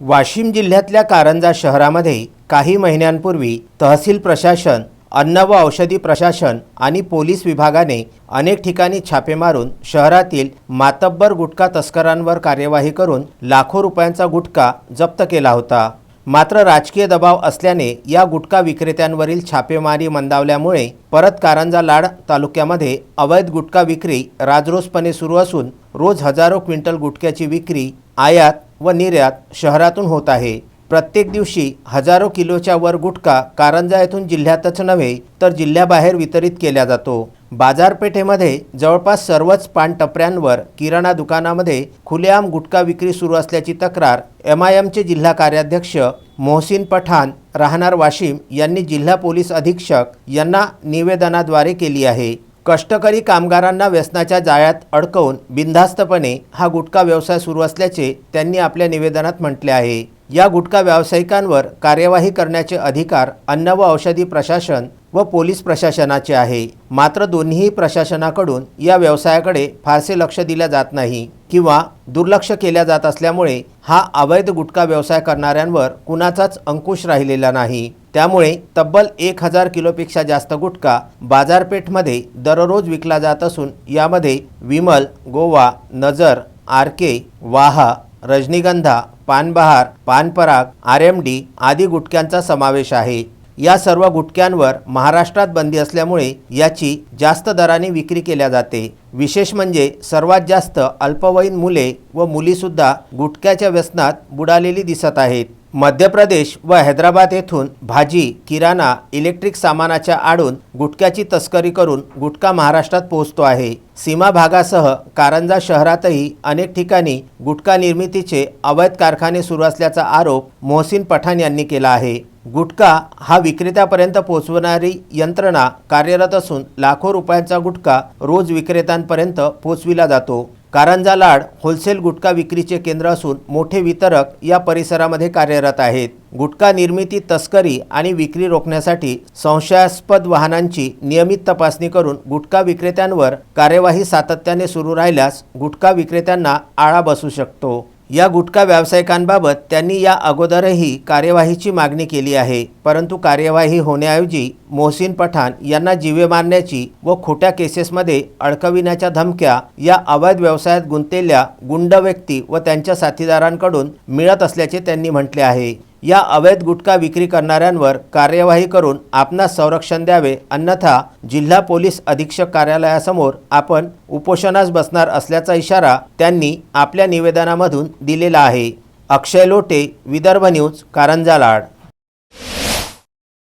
वाशिम जिल्ह्यातल्या कारंजा शहरामध्ये काही महिन्यांपूर्वी तहसील प्रशासन अन्न व औषधी प्रशासन आणि पोलीस विभागाने अनेक ठिकाणी छापे मारून शहरातील मातब्बर गुटखा तस्करांवर कार्यवाही करून लाखो रुपयांचा गुटखा जप्त केला होता. मात्र राजकीय दबाव असल्याने या गुटखा विक्रेत्यांवरील छापेमारी मंदावल्यामुळे परत कारंजा लाड तालुक्यामध्ये अवैध गुटखा विक्री राजरोसपणे सुरू असून रोज हजारो क्विंटल गुटख्याची विक्री आयात व निर्यात शहरातून होत आहे. प्रत्येक दिवशी हजारो किलोच्या वर गुटखा कारंजा येथून जिल्ह्यातच नव्हे तर जिल्ह्याबाहेर वितरित केला जातो. बाजारपेठेमध्ये जवळपास सर्वच पानटपऱ्यांवर किराणा दुकानामध्ये खुलेआम गुटखा विक्री सुरू असल्याची तक्रार एम आय एमचे जिल्हा कार्याध्यक्ष मोहसिन पठाण राहणार वाशिम यांनी जिल्हा पोलीस अधीक्षक यांना निवेदनाद्वारे केली आहे. कष्टकरी कामगारांना व्यसनाच्या जाळ्यात अडकवून बिनधास्तपणे हा गुटखा व्यवसाय सुरू असल्याचे त्यांनी आपल्या निवेदनात म्हटले आहे. या गुटखा व्यावसायिकांवर कार्यवाही करण्याचे अधिकार अन्न व औषधी प्रशासन व पोलीस प्रशासनाचे आहे. मात्र दोन्ही प्रशासनाकडून या व्यवसायाकडे फारसे लक्ष दिले जात नाही किंवा दुर्लक्ष केल्या जात असल्यामुळे हा अवैध गुटखा व्यवसाय करणाऱ्यांवर कुणाचाच अंकुश राहिलेला नाही. त्यामुळे तब्बल एक हजार किलोपेक्षा जास्त गुटखा बाजारपेठमध्ये दररोज विकला जात असून यामध्ये विमल गोवा नजर आर के वाहा Rajnigandha Panbahar Panparag R M D आदी गुटख्यांचा समावेश आहे. या सर्व गुटख्यांवर महाराष्ट्रात बंदी असल्यामुळे याची जास्त दराने विक्री केल्या जाते. विशेष म्हणजे सर्वात जास्त अल्पवयीन मुले व मुलीसुद्धा गुटख्याच्या व्यसनात बुडालेली दिसत आहेत. मध्य प्रदेश व हैदराबाद येथून भाजी किराणा इलेक्ट्रिक सामानाच्या आडून गुटख्याची तस्करी करून गुटखा महाराष्ट्रात पोहोचतो आहे. सीमा भागासह कारंजा शहरातही अनेक ठिकाणी गुटखा निर्मितीचे अवैध कारखाने सुरू असल्याचा आरोप मोहसिन पठाण यांनी केला आहे. गुटखा हा विक्रेत्यापर्यंत पोहोचवणारी यंत्रणा कार्यरत असून लाखो रुपयांचा गुटखा रोज विक्रेत्यांपर्यंत पोहोचविला जातो. कारंजा लाड होलसेल गुटखा विक्रीचे केंद्र असून मोठे वितरक या परिसरामध्ये कार्यरत आहेत. गुटखा निर्मिती तस्करी आणि विक्री रोखण्यासाठी संशयास्पद वाहनांची नियमित तपासणी करून गुटखा विक्रेत्यांवर कार्यवाही सातत्याने सुरू राहिल्यास गुटखा विक्रेत्यांना आळा बसू शकतो. या गुटखा व्यावसायिकांबाबत त्यांनी या अगोदरही कार्यवाहीची मागणी केली आहे. परंतु कार्यवाही होण्याऐवजी मोहसिन पठाण यांना जीवे मारण्याची व खोट्या केसेसमध्ये अडकविण्याच्या धमक्या या अवैध व्यवसायात गुंतलेल्या गुंड व्यक्ती व त्यांच्या साथीदारांकडून मिळत असल्याचे त्यांनी म्हटले आहे. या अवैध गुटखा विक्री करणाऱ्यांवर कार्यवाही करून आपणास संरक्षण द्यावे अन्यथा जिल्हा पोलीस अधीक्षक कार्यालयासमोर आपण उपोषणास बसणार असल्याचा इशारा त्यांनी आपल्या निवेदनामधून दिलेला आहे. अक्षय लोटे विदर्भ न्यूज कारंजा लाड